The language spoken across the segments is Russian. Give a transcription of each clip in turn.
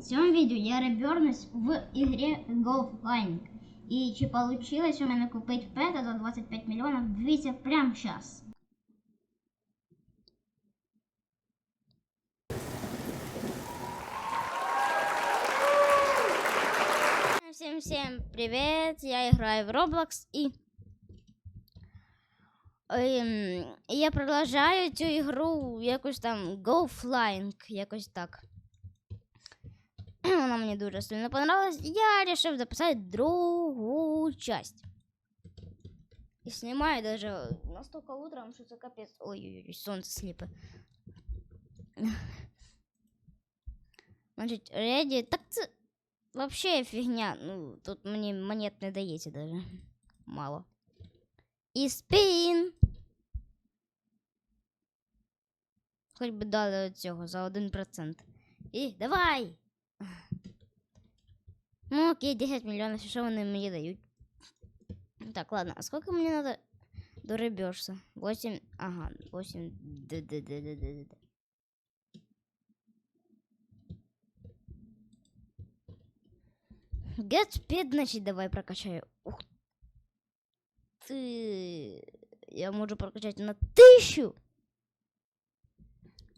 В цьому відео я ребернусь в ігрі Golf Line. І чи получилось у мене купити пета за 25 мільйонів, дивіться прямо зараз. Всем всем привет! Я играю в Roblox и ем, я продовжаю цю ігру якось там Go Flying, якось так. Вона мені дуже сильно понравилась. Я решил записати другу часть. І знімаю даже настолько утром, що це капець. Ой-ой-ой, сонце сліпе. Значить, ready. Так це вообще фігня. Ну, тут мені монет не дається даже. Мало. І спін. Хоч би дали цього за 1%. І давай! Ну окей, 10 миллионов, что вони мені дають? Так, ладно, а сколько мне надо до реберса? 8, ага, 8, д д д д д д Get speed, значит, давай прокачаю. Ух ты! Я можу прокачать на тысячу!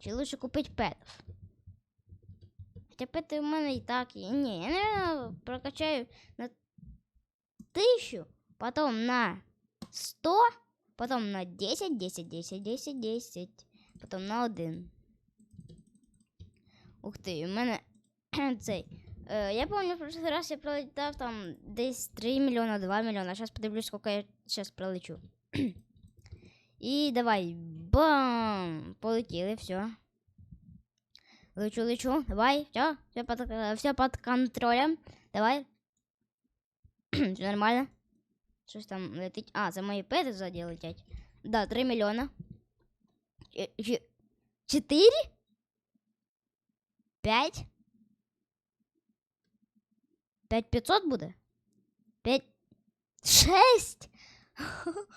Чи лучше купить петов? Хотя пети у мене і так є. Ні, я, наверное, прокачаю на тысячу, потом на 100, потом на 10, 10, 10, 10, 10, потом на 1. Ух ти, у мене цей. Е, я пам'ятаю, в прошлый раз я пролетав там десь 3 мільйона, 2 мільйона. Зараз подивлюсь, сколько я зараз пролечу. І давай. Бам! Полетіли, все. Лечу, лечу. Давай, все, все под, э, все под контролем. Давай. все нормально. Щось там летить. А, це мої пети ззаді летять. Да, 3 мільйона. Е, ще- Чотири? П'ять? П'ять п'ятсот буде? П'ять... Шесть!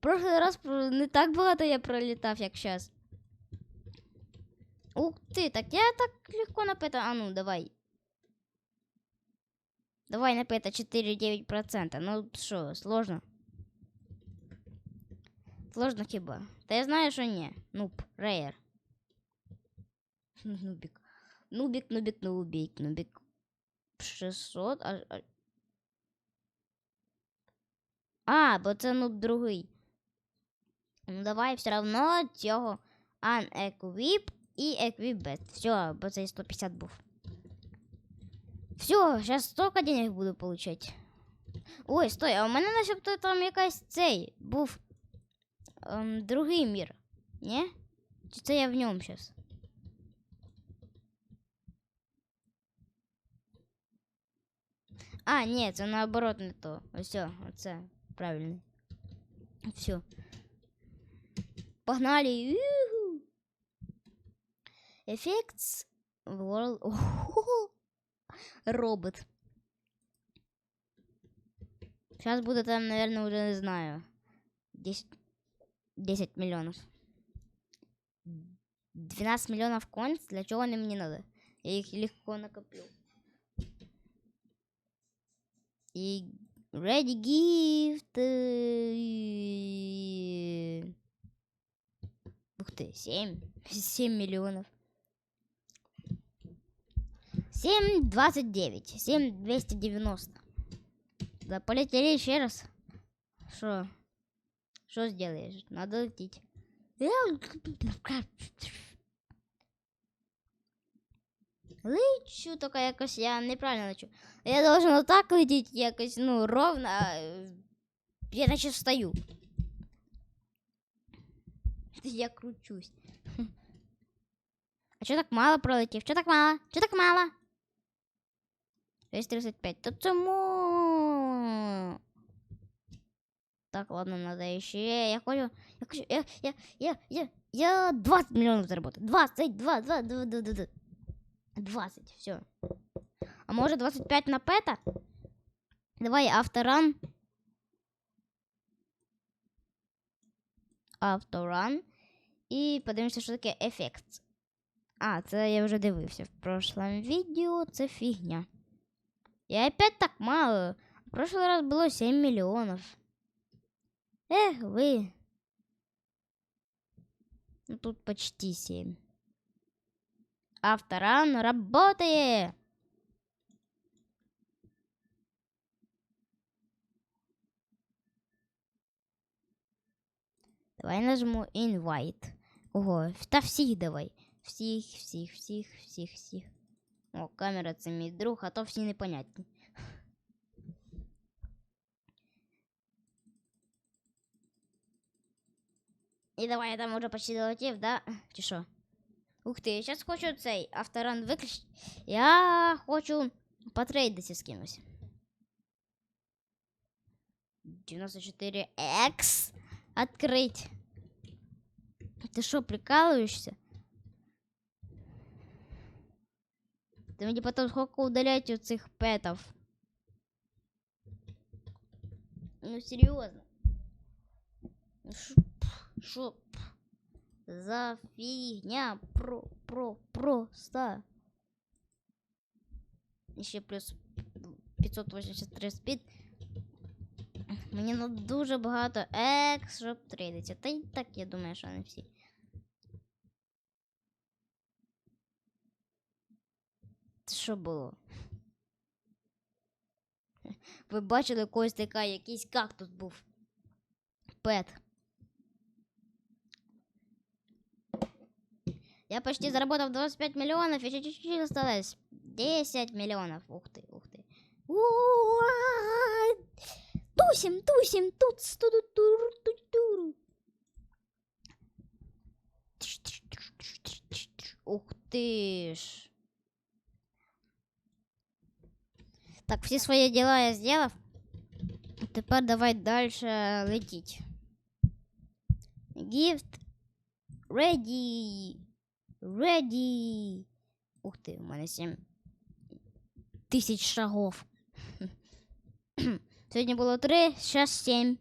Прошлый раз про- не так багато я пролітав, як зараз. Ух ты, так я так легко на пета. А ну, давай. Давай на пета 4-9%. Ну что, сложно? Сложно хіба? Та я знаю, що ні. Нуб, рейер. Нубик. Нубик, нубик, нубик, нубик. 600. А, а... а бо це нуб другий. Ну давай все равно цього unequip і Equibet. Все, бо цей 150 був. Все, сейчас столько денег буду получать. Ой, стой, а у мене начебто там якась цей був ем, другий мір. Ні? Чи це я в ньому зараз? А, ні, це наоборот не то. Все, оце правильно. Все. Погнали. Effects World. Робот. Сейчас будет там, наверное, уже не знаю. 10, 10 миллионов. 12 миллионов коинс. Для чего они мне надо? Я их легко накоплю. И ready gift. э, Ух ты, 7. 7 миллионов. 7,29. 7,290. Да, полетели еще раз. Что? Что сделаешь? Надо лететь. Лечу, только якось я неправильно лечу. Я должен вот так лететь якось, ну, ровно. а, Я наче встаю. Я кручусь. А чё так мало пролетів? Чё так мало? Чё так мало? 6.35. Та чому? Так, ладно, надо еще. Я хочу. Я хочу. Я, я, я, я, я 20 миллионов заработаю. 20, 2, 2, 2, 2, 2. 20, все. А может 25 на пета? Давай авторан. Авторан. І подивимося, що таке ефект. А, це я вже дивився в прошлом відео, це фігня. І опять так мало. В прошлый раз було 7 мільйонів. Ех, ви. Ну тут почти 7. Авторан работает. Давай нажму invite. Ого, та всіх давай. Всіх, всіх, всіх, всіх, всіх. О, камера це мій друг, а то всі непонятні. І давай я там уже почти долетів, да? Чи що? Ух ти, я зараз хочу цей авторан виключити. Я хочу потрейдитися з кимось. 94X открыть. Ты что, прикалываешься? Ты мне потом сколько удалять у цих петов? Ну, серьезно. Что за фигня? Про, про, просто. Еще плюс 583 спид. Мені ну дуже багато екс, щоб трейдиться. Та й так я думаю, що не всі. Що було? Ви бачили когось така, якийсь кактус був. Пет. Я почти заработал 25 миллионов, еще чуть-чуть осталось. 10 миллионов. Ух ты, ух ты. Тусим, тусим, тут, туду, тур, тур, тур. Ух ты ж. Так, все свои дела я сделал, а теперь давай дальше летіть. Гифт, ready. Ready. Ух ты, у мене 7 тысяч шагов. Сегодня было 3, сейчас 7.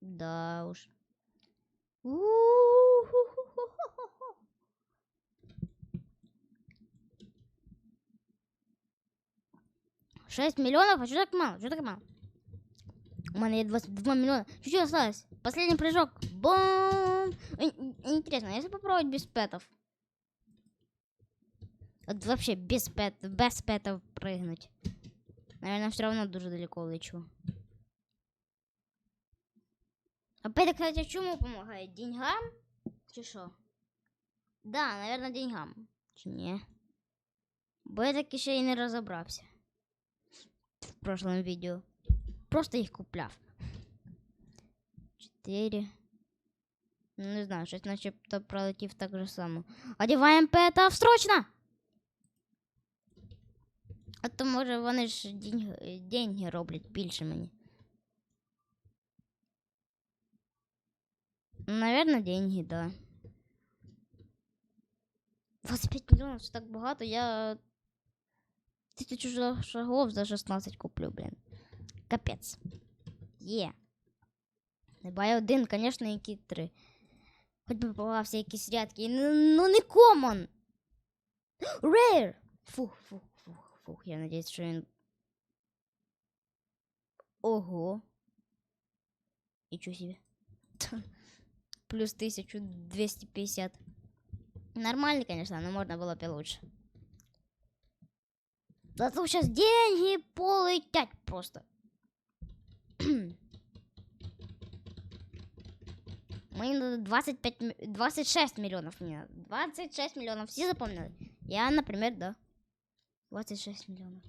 Да уж. У-у-у. 6 миллионов? А что так мало? Что так мало? У меня есть 22 миллиона. Чуть-чуть осталось. Последний прыжок. Бом! Интересно, а если попробовать без пэтов? Вот вообще без пэтов, без пэтов прыгнуть. Наверное, все равно дуже далеко улечу. А пэты, кстати, чему помогает? Деньгам? Чи что? Да, наверное, деньгам. Чи не? Бэток еще и не разобрался В прошлом відео. Просто їх купляв. Чотири. Ну, не знаю, щось начебто пролетів так же само. Одіваємо петов срочно! А то може вони ж деньги, деньги роблять більше мені. Наверное, деньги, да. 25 миллионов, це так багато, я тисячу жа- шагов за 16 куплю, блін. Капець. Є. Небай один, звісно, які три. Хоч би попався якийсь рядкий. Ну, ну не комон. Rare! Фух, фух, фух, фух. Я надіюсь, що він. Ого. Нічого себе. Плюс 1250. Нормально, конечно, но можно было бы и лучше. Зато сейчас деньги полетят просто. Мне надо 25, ми- 26 миллионов мне надо. 26 миллионов. Все запомнили? Я, например, да. 26 миллионов.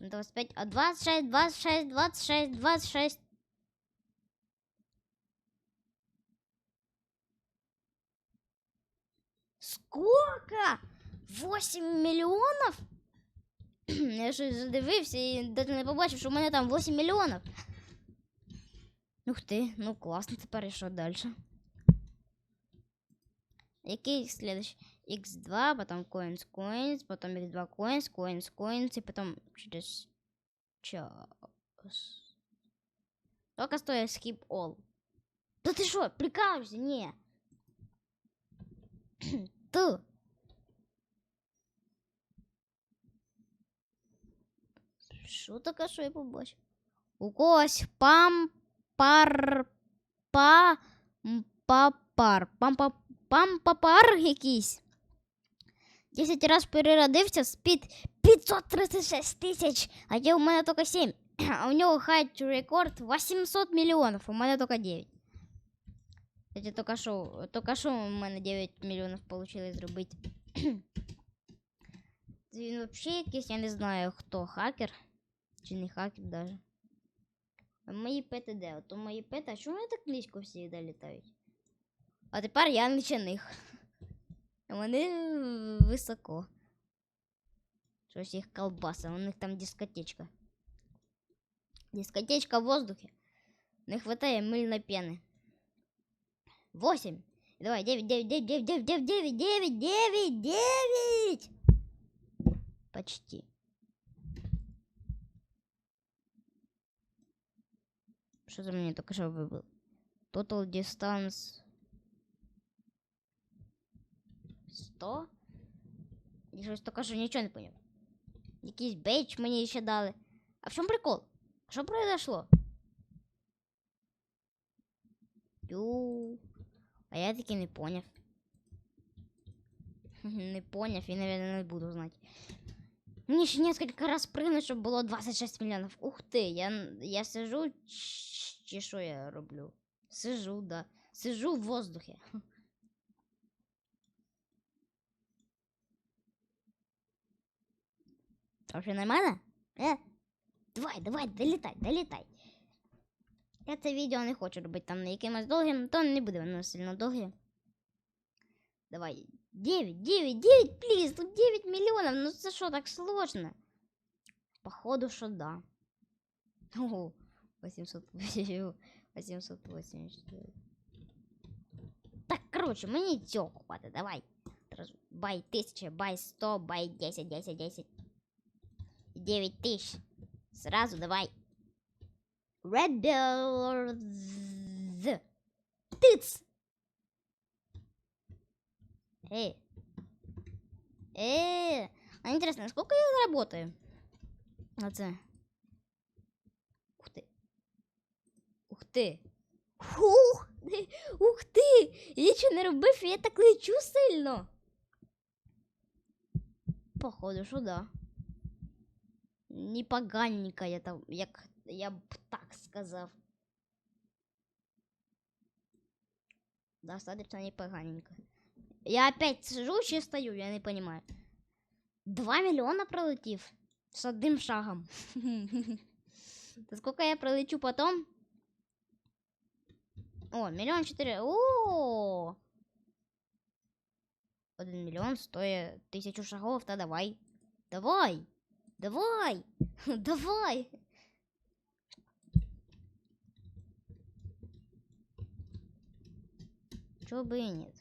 25, а 26, 26, 26, 26. Сколько? 8 мільйонів? Я щось задивився і навіть не побачив, що в мене там 8 мільйонів. Ух ти, ну класно, тепер і що далі? Який следующий? X2, потом coins, coins, потом X2 coins, coins, coins, и потом через час. Сколько стоит skip all? Да ты что, прикалываешься? Не. Ты. Що таке, що я побачив? У когось пам пар па м, папар. Пам па пам папар якийсь. 10 раз переродився з під 536 тисяч, а я у мене тільки 7. А у нього хайт рекорд 800 мільйонів, у мене тільки 9. Кстати, тільки що, тільки що у мене 9 мільйонів вийшло зробити. Він взагалі якийсь, я не знаю, хто хакер. Чи не хакер даже. А мої пети де? Ото мої пети, а чому вони так низько всі долітають? А тепер я не них. Вони е, високо. Щось їх колбаса, у них там дискотечка. Дискотечка в воздухе. Не хватає мильной пены. Восемь. Давай, девять, девять, девять, девять, девять, девять, девять, девять, девять, девять. Почти. Что за мне только что выбыл? Total distance 100? Я щось только що нічого не поняв. Якийсь бейдж мені ще дали. А в чому прикол? Що произошло? Ю. А я таки не поняв. Не поняв і, наверное, не буду знати. Мені ще несколько раз пригнуть, щоб було 26 мільйонів. Ух ти, я, я сижу, ч- чи що я роблю? Сижу, да. Сижу в воздухе. Вообще нормально? Э? Давай, давай, долітай, долітай. Я це відео не хочу робити там якимось довгим, то не буде воно сильно довге. Давай. 9, 9, 9, плиз, тут 9 миллионов, ну це що, так сложно? Походу, що да. Ого, 880, 880. Так, короче, мені цього хватить, давай. Раз- Бай 1000, бай 100, бай 10, 10, 10. 9 тысяч. Сразу давай. Red Bull. Тыц. Эй. Эй. А интересно, сколько я заработаю? На це? Ух ты. Ух ты. Ух. Ух ти. Я що не робив, я так лечу сильно. Походу, що да. Непоганенько я там, як я б так сказав. Достаточно непоганенько. Я опять сижу чи стою, я не понимаю. Два миллиона пролетів з одним шагом. Сколько я пролечу потом? О, миллион четыре. О! Один миллион стоит тысячу шагов, то давай. Давай! Давай! Давай! Чё бы и нет.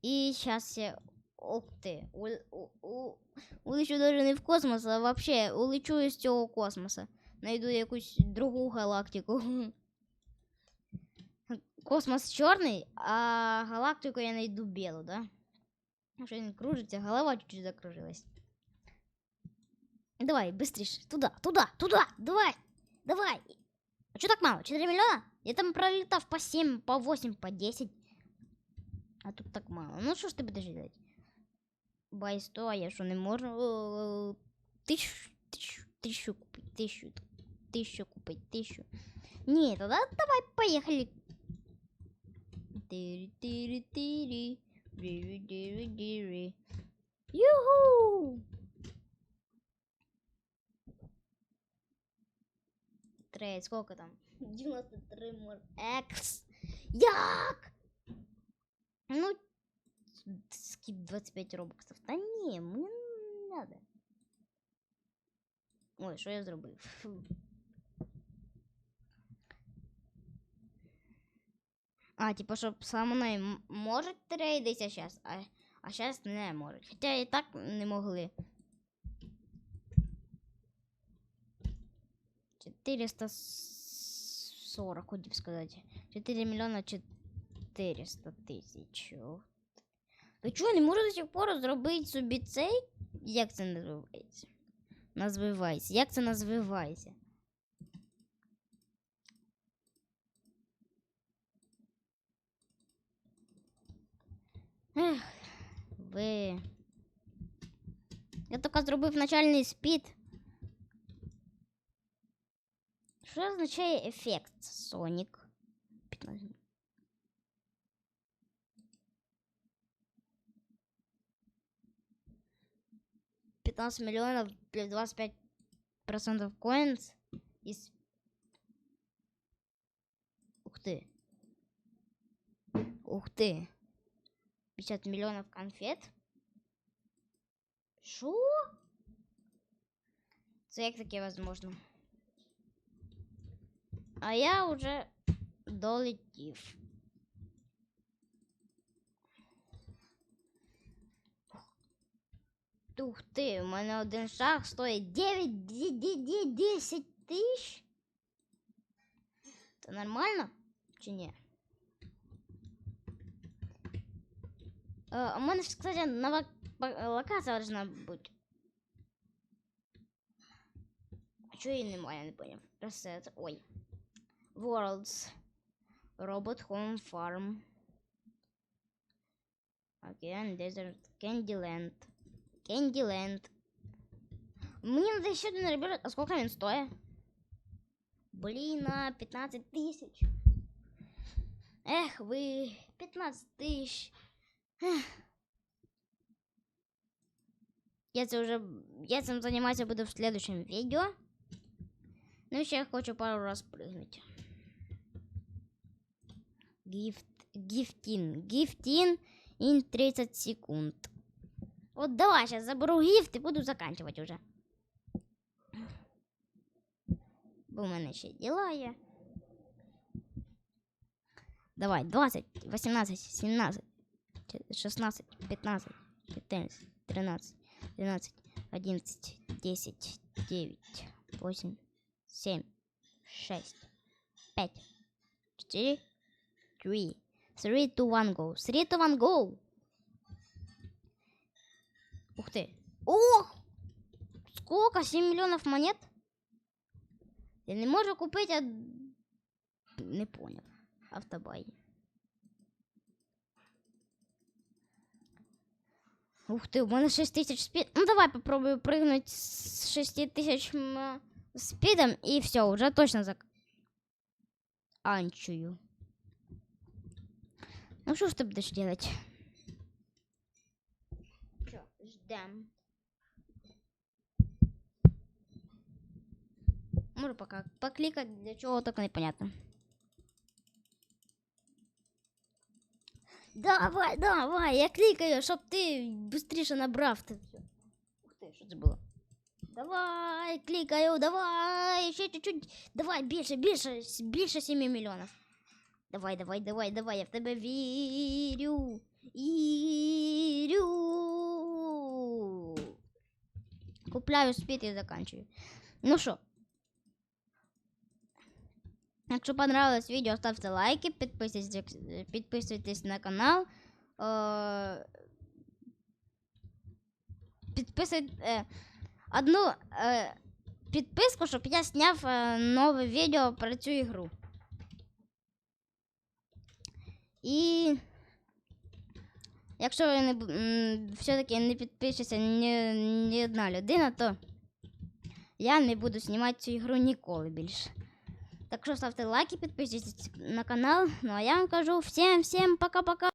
И сейчас я... Ух ты! У, у, у, улечу даже не в космос, а вообще улечу из цього космоса. Найду якусь другу галактику. Космос чорний, а галактику я найду білу, да? Що він кружиться, голова чуть-чуть закружилась. Давай, быстрее. Туда, туда, туда. Давай, давай. А что так мало? 4 миллиона? Я там пролетав по 7, по 8, по 10. А тут так мало. Ну що ж ти будеш делать? байсто, я що не можу е, тисячу, тисячу, тисячу купити, тисячу, тисячу купити, тисячу. Ні, тоді давай поїхали. Тирі, тирі, тирі, дирі, дирі, дирі. Юху! Трейд, сколько там? 93 мор. Екс. Як? Ну, скип 25 робоксов. Та ні, мені не надо. Ой, що я зробив? Фу. А, типа, щоб самонай м- можуть трейдитися зараз, а, а зараз не можуть. Хоча і так не могли. 440 40, хотів сказати. 4 мільйона 400 тисяч. О. Ви чого, не можу до сих пор зробити собі цей? Як це називається? Назвивайся. Як це назвивається? Ех, ви. Я тільки зробив начальний спід. Що означає ефект Sonic? 15. Пятнадцать миллионов плюс двадцать пять процентов коинс из... Ух ты. Ух ты. 50 миллионов конфет. Шо? Це як таке возможно? А я уже долетів. Ух ти, у мене один шаг стоїть 9 ді- ді- ді- 10 тисяч. Це нормально чи ні? Е, У мене, ж, кстати, нова па- локація должна бути. А чого її немає, я не поняв. Reset. Ой. Worlds. Robot Home Farm. Again, Desert. Candyland. Candyland. Мне надо еще один ребенок. А сколько он стоит? Блин, а 15 тысяч. Эх, вы 15 тысяч. Я це уже я цим заниматься буду в следующем видео. Ну, еще я хочу пару раз прыгнуть. Гифт, гифтин, гифтин in 30 секунд. Вот давай, сейчас заберу гифт и буду заканчивать уже. Бо у мене ще діла. Давай, 20, 18, 17, 16, 15, 14, 13, 12, 11, 10, 9, 8, 7, 6, 5, 4, 3, 3, 2, 1, go. 3, 2, 1, go. Ух ты. О! Сколько? 7 миллионов монет? Я не можу купити, а... Не понял. Автобай. Ух ти, у мене 6 тисяч спід. Ну давай попробую прыгнуть з 6 тисяч м, спідом і все, уже точно зак... Анчую. Ну что ж ты будешь делать? Все, ждем. Можу пока покликать, для чего так непонятно. Давай, давай, я кликаю, щоб ти быстріше набрав. Ти. всё. Ух ти, що це було? Давай, кликаю, давай, ще чуть-чуть. Давай, більше, більше, с- більше 7 мільйонів. Давай, давай, давай, давай, я в тебе вірю. Вірю. Купляю спит і заканчиваю. Ну що? Якщо понравилось відео, ставте лайки, підписуйтесь, підписуйтесь на канал. Е, Підписуйте е, одну підписку, щоб я зняв нове відео про цю ігру. І якщо не, все-таки не підпишеться ні, ні одна людина, то я не буду знімати цю ігру ніколи більше. Так що ставте лайки, підписуйтесь на канал. Ну а я вам кажу всім всім пока-пока.